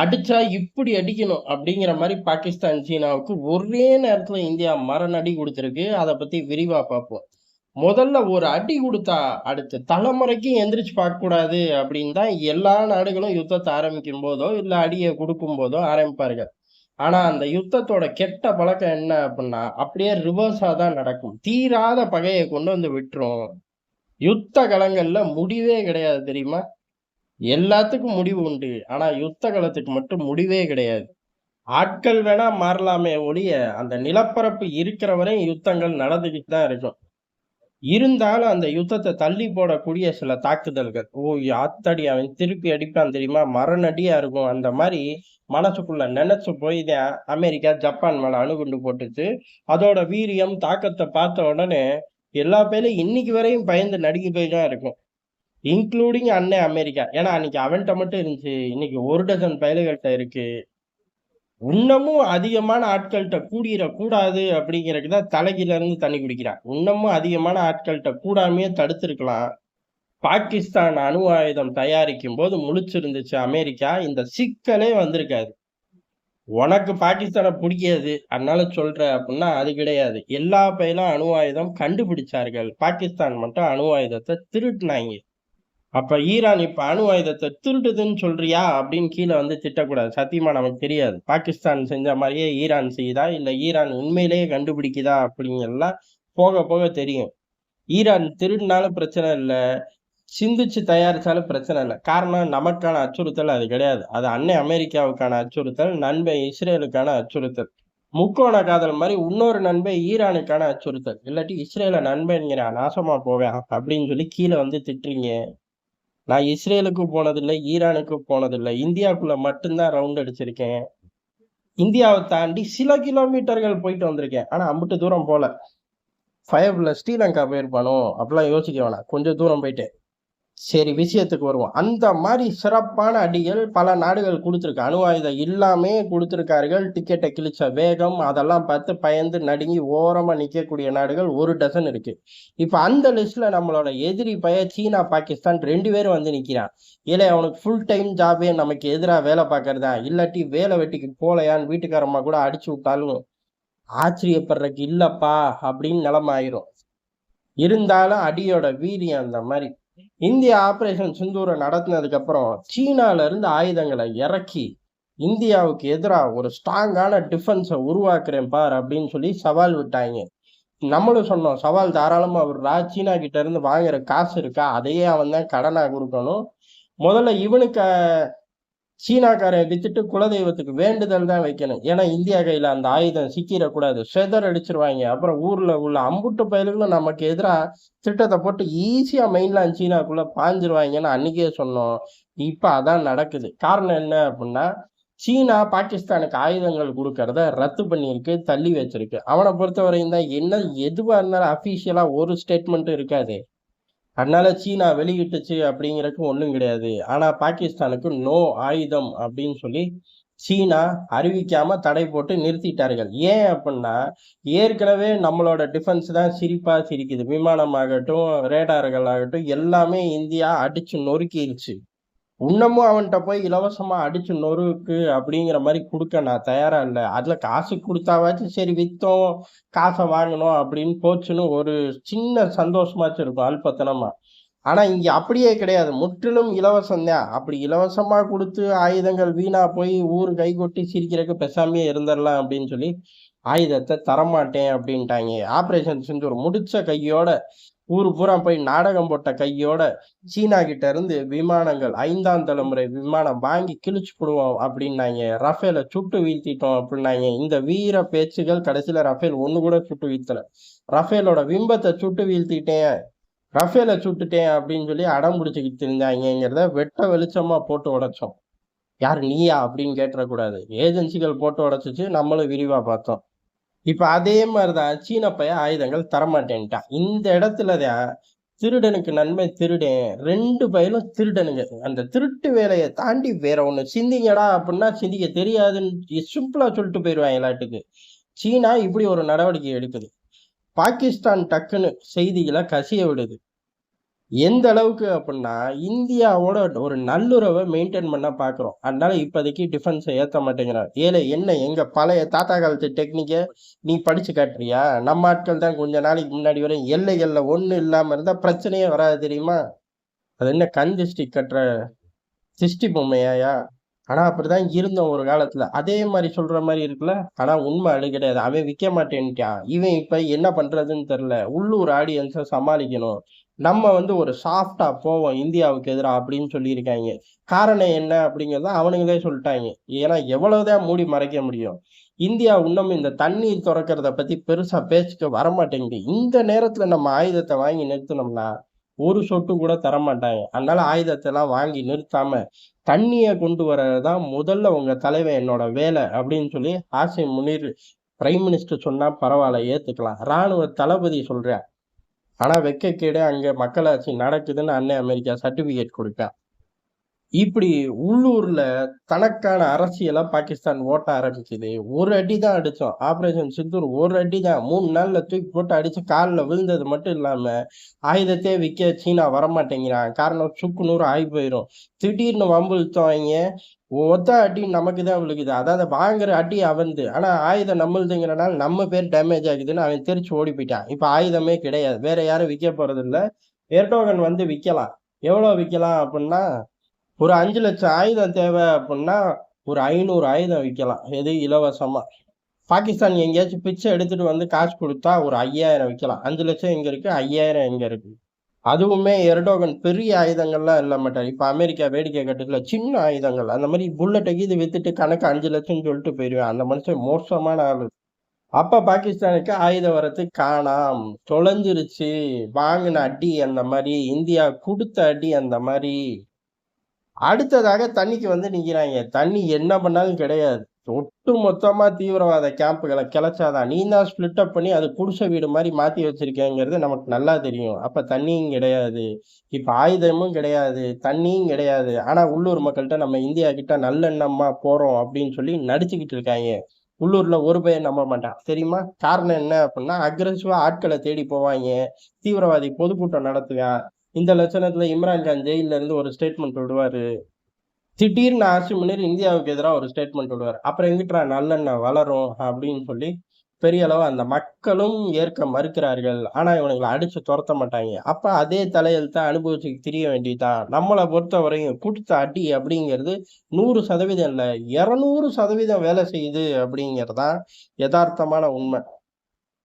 அடிச்சா இப்படி அடிக்கணும் அப்படிங்கிற மாதிரி பாகிஸ்தான் சீனாவுக்கு ஒரே நேரத்துல இந்தியா மரணடி கொடுத்துருக்கு. அதை பத்தி விரிவா பார்ப்போம். முதல்ல ஒரு அடி கொடுத்தா அடுத்து தலைமுறைக்கு எந்திரிச்சு பார்க்கக்கூடாது அப்படின்னு தான் எல்லா நாடுகளும் யுத்தத்தை ஆரம்பிக்கும் போதோ இல்லை அடியை கொடுக்கும் போதோ ஆரம்பிப்பார்கள். ஆனால் அந்த யுத்தத்தோட கெட்ட பழக்கம் என்ன அப்படின்னா அப்படியே ரிவர்ஸாக தான் நடக்கும். தீராத பகையை கொண்டு வந்து விட்டுரும். யுத்த களங்களில் முடிவே கிடையாது தெரியுமா? எல்லாத்துக்கும் முடிவு உண்டு. ஆனா யுத்த காலத்துக்கு மட்டும் முடிவே கிடையாது. ஆட்கள் வேணா மாறலாமே ஒழிய அந்த நிலப்பரப்பு இருக்கிற வரை யுத்தங்கள் நடந்துக்கிட்டு தான் இருக்கும். இருந்தாலும் அந்த யுத்தத்தை தள்ளி போடக்கூடிய சில தாக்குதல்கள் ஓ ஆத்தடி அவன் திருப்பி அடிப்பான் தெரியுமா? மரணடியா இருக்கும். அந்த மாதிரி மனசுக்குள்ள நினைச்சு போய் தான் அமெரிக்கா ஜப்பான் மேல அணுகுண்டு போட்டுச்சு. அதோட வீரியம் தாக்கத்தை பார்த்த உடனே எல்லா பேரும் இன்னைக்கு வரையும் பயந்து நடுங்கி போய் தான் இருக்கும். இன்க்ளூடிங் அன்னை அமெரிக்கா. ஏன்னா அன்னைக்கு அவன்கிட்ட மட்டும் இருந்துச்சு. இன்னைக்கு ஒரு டசன் பயலுகள்கிட்ட இருக்கு. இன்னமும் அதிகமான ஆட்கள்கிட்ட கூடிடக்கூடாது அப்படிங்கிறதுக்கு தான் தலைகில இருந்து தண்ணி குடிக்கிறான். இன்னமும் அதிகமான ஆட்கள்கிட்ட கூடாமையே தடுத்திருக்கலாம். பாகிஸ்தான் அணு ஆயுதம் தயாரிக்கும் போது முழிச்சிருந்துச்சு அமெரிக்கா. இந்த சிக்கலே வந்திருக்காது. உனக்கு பாகிஸ்தானை பிடிக்காது. அதனால சொல்ற அப்படின்னா அது கிடையாது. எல்லா பயிலும் அணு ஆயுதம் கண்டுபிடிச்சார்கள். பாகிஸ்தான் மட்டும் அணு ஆயுதத்தை திருட்டுனாங்க. அப்போ ஈரான் இப்போ அணு ஆயுதத்தை திருடுதுன்னு சொல்றியா அப்படின்னு கீழே வந்து திட்டக்கூடாது. சத்தியமா நமக்கு தெரியாது. பாகிஸ்தான் செஞ்ச மாதிரியே ஈரான் செய்யுதா? இல்லை ஈரான் உண்மையிலேயே கண்டுபிடிக்குதா? அப்படிங்கெல்லாம் போக போக தெரியும். ஈரான் திருடினாலும் பிரச்சனை இல்லை சிந்திச்சு தயாரிச்சாலும் பிரச்சனை இல்லை. காரணம் நமக்கான அச்சுறுத்தல் அது கிடையாது. அது அன்னை அமெரிக்காவுக்கான அச்சுறுத்தல் நண்பை இஸ்ரேலுக்கான அச்சுறுத்தல். முக்கோண காதல் மாதிரி இன்னொரு நண்பை ஈரானுக்கான அச்சுறுத்தல். இல்லாட்டி இஸ்ரேல நண்பன்கிறா நாசமா போவேன் அப்படின்னு சொல்லி கீழே வந்து திட்டுறீங்க. நான் இஸ்ரேலுக்கு போனதில்லை ஈரானுக்கு போனதில்லை. இந்தியாவுக்குள்ள மட்டும்தான் ரவுண்ட் அடிச்சிருக்கேன். இந்தியாவை தாண்டி சில கிலோமீட்டர்கள் போயிட்டு வந்திருக்கேன். ஆனால் அம்பிட்டு தூரம் போகல ஃபயர்ல ஸ்ரீலங்கா போயிருப்பானோ? அப்படிலாம் யோசிக்க வேணாம். கொஞ்சம் தூரம் போயிட்டு. சரி விஷயத்துக்கு வருவோம். அந்த மாதிரி சிறப்பான அடிகள் பல நாடுகள் கொடுத்துருக்கு. அணு ஆயுதம் இல்லாமே கொடுத்துருக்கார்கள். டிக்கெட்டை கிழிச்ச வேகம் அதெல்லாம் பார்த்து பயந்து நடுங்கி ஓரமாக நிற்கக்கூடிய நாடுகள் ஒரு டசன் இருக்கு. இப்போ அந்த லிஸ்ட்ல நம்மளோட எதிரி பய சீனா பாகிஸ்தான் ரெண்டு பேரும் வந்து நிற்கிறான் இல்லை அவனுக்கு ஃபுல் டைம் ஜாபே நமக்கு எதிராக வேலை பார்க்கறதா? இல்லாட்டி வேலை வெட்டிக்கு போலையான்னு வீட்டுக்காரம்மா கூட அடிச்சு விட்டாலும் ஆச்சரியப்படுறதுக்கு இல்லைப்பா அப்படின்னு நிலமாயிரும் இருந்தாலும் அடியோட வீரியம் அந்த மாதிரி இந்திய ஆபரேஷன் சிந்தூரை நடத்தினதுக்கு அப்புறம் சீனால இருந்து ஆயுதங்களை இறக்கி இந்தியாவுக்கு எதிராக ஒரு ஸ்ட்ராங்கான டிஃபென்ஸை உருவாக்குறேன் பார் அப்படின்னு சொல்லி சவால் விட்டாங்க. நம்மளும் சொன்னோம் சவால் தாராளமாக விடுறா சீனா கிட்ட இருந்து வாங்குற காசு இருக்கா? அதையே அவன் தான் கடனாக கொடுக்கணும். முதல்ல இவனுக்கு சீனாக்காரை வித்துட்டு குலதெய்வத்துக்கு வேண்டுதல் தான் வைக்கணும். ஏன்னா இந்தியா கையில் அந்த ஆயுதம் சிக்கிடக்கூடாது. செதர் அடிச்சிருவாங்க. அப்புறம் ஊரில் உள்ள அம்புட்டு பயல்களும் நமக்கு எதிராக திட்டத்தை போட்டு ஈஸியாக மெயின்லாம் சீனாக்குள்ளே பாஞ்சிருவாங்கன்னு அன்றைக்கே சொன்னோம். இப்போ அதான் நடக்குது. காரணம் என்ன அப்படின்னா சீனா பாகிஸ்தானுக்கு ஆயுதங்கள் கொடுக்கறத ரத்து பண்ணியிருக்கு தள்ளி வச்சிருக்கு. அவனை பொறுத்தவரையும் தான் என்ன எதுவாக இருந்தாலும் அஃபீஷியலாக ஒரு ஸ்டேட்மெண்ட்டும் இருக்காது. அதனால சீனா வெளியிட்டுச்சு அப்படிங்கிறதுக்கு ஒன்றும் கிடையாது. ஆனால் பாகிஸ்தானுக்கு நோ ஆயுதம் அப்படின்னு சொல்லி சீனா அறிவிக்காம தடை போட்டு நிறுத்திட்டார்கள். ஏன் அப்படின்னா ஏற்கனவே நம்மளோட டிஃபென்ஸ் தான் சிரிப்பா சிரிக்குது. விமானம் ஆகட்டும் ரேடார்கள் ஆகட்டும் எல்லாமே இந்தியா அடிச்சு நொறுக்கிடுச்சு இன்னமும் அவன்கிட்ட போய் இலவசமாக அடிச்சு நொறுக்கு அப்படிங்கிற மாதிரி கொடுக்க நான் தயாராக இல்லை. அதில் காசு கொடுத்தாவாச்சும் சரி விற்றோம் காசை வாங்கணும் அப்படின்னு போச்சுன்னு ஒரு சின்ன சந்தோஷமாச்சும் இருக்கும் அல்பத்தனமாக ஆனால் இங்கே அப்படியே கிடையாது. முற்றிலும் இலவசம் தான். அப்படி இலவசமாக கொடுத்து ஆயுதங்கள் வீணாக போய் ஊர் கை கொட்டி சிரிக்கிறதுக்கு பெசாமையே இருந்துடலாம் அப்படின்னு சொல்லி ஆயுதத்தை தரமாட்டேன் அப்படின்ட்டாங்க. ஆப்ரேஷன் செஞ்சு ஒரு முடிச்ச கையோட ஊர் பூரா போய் நாடகம் போட்ட கையோட சீனா கிட்ட இருந்து விமானங்கள் ஐந்தாம் தலைமுறை விமானம் வாங்கி கிழிச்சு போடுவோம் அப்படின்னாங்க. ரஃபேல சுட்டு வீழ்த்திட்டோம் அப்படின்னாங்க. இந்த வீர பேச்சுகள் கடைசியில ரஃபேல் ஒண்ணு கூட சுட்டு வீழ்த்தல. ரஃபேலோட விம்பத்தை சுட்டு வீழ்த்திட்டேன். ரஃபேல சுட்டுட்டேன் அப்படின்னு சொல்லி அடம் பிடிச்சிக்கிட்டு இருந்தாங்கிறத வெட்ட வெளிச்சமா போட்டு உடைச்சோம். யார் நீயா அப்படின்னு கேட்டுறக்கூடாது. ஏஜென்சிகள் போட்டு உடைச்சிச்சு. நம்மளும் விரிவா பார்த்தோம். இப்போ அதே மாதிரி தான் சீன பைய ஆயுதங்கள் தரமாட்டேன்ட்டான். இந்த இடத்துலதான் திருடனுக்கு நன்மை திருடேன். ரெண்டு பயிலும் திருடனுங்க. அந்த திருட்டு வேலையை தாண்டி வேற ஒன்று சிந்திங்கடா அப்படின்னா சிந்திக்க தெரியாதுன்னு சிம்பிளாக சொல்லிட்டு போயிடுவாங்க எல்லாட்டுக்கு சீனா இப்படி ஒரு நடவடிக்கை எடுக்குது. பாகிஸ்தான் டக்குன்னு செய்திகளை கசிய விடுது. எந்த அளவுக்கு அப்படின்னா இந்தியாவோட ஒரு நல்லுறவை மெயின்டைன் பண்ண பார்க்குறோம் அதனால இப்போதைக்கு டிஃபென்ஸை ஏற்ற மாட்டேங்கிறான் ஏழை என்ன எங்கள் பழைய தாத்தா காலத்து டெக்னிக்கை நீ படித்து காட்டுறியா? நம்ம ஆட்கள் தான் கொஞ்ச நாளைக்கு முன்னாடி வரை எல்லைகளில் ஒன்றும் இல்லாமல் இருந்தால் பிரச்சனையே வராது தெரியுமா? அது என்ன கண் திஷ்டி கட்டுற சிஷ்டி பொம்மையாயா? ஆனால் அப்படிதான் இருந்தோம் ஒரு காலத்தில். அதே மாதிரி சொல்கிற மாதிரி இருக்குல்ல? ஆனால் உண்மை அது கிடையாது. அவன் விற்க மாட்டேன்ட்டான். இவன் இப்போ என்ன பண்ணுறதுன்னு தெரில உள்ளூர் ஆடியன்ஸை சமாளிக்கணும். நம்ம வந்து ஒரு சாஃப்டாக போவோம். இந்தியாவுக்கு எதிராக அப்படின்னு சொல்லியிருக்காங்க. காரணம் என்ன அப்படிங்கிறத அவனுங்களே சொல்லிட்டாங்க. ஏன்னா எவ்வளவுதான் மூடி மறைக்க முடியும். இந்தியா இன்னும் இந்த தண்ணீர் திறக்கிறத பற்றி பெருசாக பேச்சுக்கு வரமாட்டேங்குது. இந்த நேரத்தில் நம்ம ஆயுதத்தை வாங்கி நிறுத்தினோம்னா ஒரு சொட்டு கூட தரமாட்டாங்க. அதனால ஆயுதத்தை எல்லாம் வாங்கி நிறுத்தாம தண்ணியை கொண்டு வர்றதுதான் முதல்ல உங்க தலைவன் என்னோட வேலை அப்படின்னு சொல்லி ஆசை முனீர் பிரைம் மினிஸ்டர் சொன்னா பரவாயில்ல ஏத்துக்கலாம். ராணுவ தளபதி சொல்றேன் ஆனா வெக்கக்கேடு அங்க மக்களாட்சி நடக்குதுன்னு அன்னை அமெரிக்கா சர்டிபிகேட் கொடுப்பேன் இப்படி உள்ளூர்ல தனக்கான அரசியலா பாகிஸ்தான் ஓட்ட ஆரம்பிச்சது ஒரு அடி தான் அடிச்சோம். ஆபரேஷன் சிந்தூர் ஒரு அடி தான் மூணு நாள்ல தூக்கி போட்டு அடிச்சு காலில் விழுந்தது மட்டும் இல்லாம ஆயுதத்தையே விற்க சீனா வரமாட்டேங்கிறான் காரணம் சுக்கு நூறு ஆகி போயிடும் திடீர்னு வம்புழுத்தவங்க ஒத்த அடி நமக்கு தான் விழுகுது. அதாவது வாங்குற அடி அவந்து ஆனா ஆயுதம் நம்மளுதுங்கிறனால நம்ம பேர் டேமேஜ் ஆகுதுன்னு அவன் தெரிச்சு ஓடி போயிட்டான். இப்ப ஆயுதமே கிடையாது. வேற யாரும் விற்க போறது இல்லை எர்டோகன் வந்து விற்கலாம் எவ்வளோ விற்கலாம் அப்படின்னா ஒரு அஞ்சு லட்சம் ஆயுதம் தேவை அப்படின்னா ஒரு ஐநூறு ஆயுதம் விற்கலாம். எது? இலவசமாக பாகிஸ்தான் எங்கேயாச்சும் பிச்சை எடுத்துட்டு வந்து காசு கொடுத்தா ஒரு ஐயாயிரம் விற்கலாம். அஞ்சு லட்சம் எங்கே இருக்குது ஐயாயிரம் எங்கே இருக்குது அதுவுமே எர்டோகன் பெரிய ஆயுதங்கள்லாம் இல்லை மாட்டார். இப்போ அமெரிக்கா வேடிக்கை கட்டுல சின்ன ஆயுதங்கள். அந்த மாதிரி புல்லட்டை இது வித்துட்டு கணக்கு அஞ்சு லட்சம் சொல்லிட்டு போயிடுவேன் அந்த மனுஷன் மோசமான ஆள். அப்போ பாகிஸ்தானுக்கு ஆயுத வரத்து காணாம். தொலைஞ்சிருச்சு. வாங்கின அடி அந்த மாதிரி. இந்தியா கொடுத்த அடி அந்த மாதிரி. அடுத்ததாக தண்ணிக்கு வந்து நிற்கிறாங்க தண்ணி என்ன பண்ணாலும் கிடையாது. ஒட்டு மொத்தமாக தீவிரவாத கேம்புகளை கிளச்சாதான். நீ தான் ஸ்பிளிட்டப் பண்ணி அது குடிசை வீடு மாதிரி மாற்றி வச்சிருக்கேங்கிறது நமக்கு நல்லா தெரியும். அப்போ தண்ணியும் கிடையாது. இப்போ ஆயுதமும் கிடையாது. தண்ணியும் கிடையாது. ஆனால் உள்ளூர் மக்கள்கிட்ட நம்ம இந்தியா கிட்ட நல்லெண்ணமாக போகிறோம் அப்படின்னு சொல்லி நடிச்சுக்கிட்டு இருக்காங்க. உள்ளூர்ல ஒரு பையன் நம்ப மாட்டான். தெரியுமா? காரணம் என்ன அப்படின்னா அக்ரெசிவா ஆட்களை தேடி போவாங்க. தீவிரவாதி பொதுக்கூட்டம் நடத்துவான். இந்த லட்சணத்தில் இம்ரான்கான் கான் இருந்து ஒரு ஸ்டேட்மெண்ட் விடுவார். திடீர்னு ஆட்சி முன்னேறி இந்தியாவுக்கு எதிராக ஒரு ஸ்டேட்மெண்ட் விடுவார். அப்புறம் எங்கிட்டா நல்லெண்ணெய் வளரும் அப்படின்னு சொல்லி பெரிய அளவு அந்த மக்களும் ஏற்க மறுக்கிறார்கள். ஆனால் இவனுங்களை அடித்து துரத்த மாட்டாங்க. அப்போ அதே தலையெழுத்த அனுபவிச்சு திரிய வேண்டியதுதான் நம்மளை பொறுத்த வரையும் கொடுத்த அடி அப்படிங்கிறது நூறு சதவீதம் இல்லை இரநூறு சதவீதம் வேலை செய்யுது அப்படிங்கறதுதான் யதார்த்தமான உண்மை.